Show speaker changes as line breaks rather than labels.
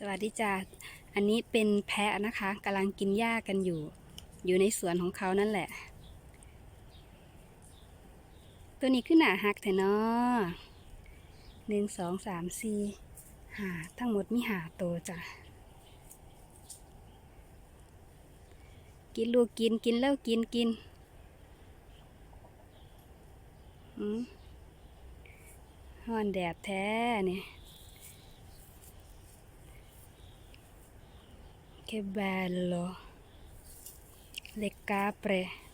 สวัสดีจ้าอันนี้เป็นแพะนะคะกำลังกินหญ้ากันอยู่ อยู่ในสวนของเขานั่นแหละ ตัวนี้ขึ้นหนาหักแถเนาะหนึ่งสองสามสี่หาทั้งหมดมีหาโตจ้ะกินลูกกินกินแล้วกินกินอืมฮ้อนแดดแท้เนี่ย Che bello. Le capre.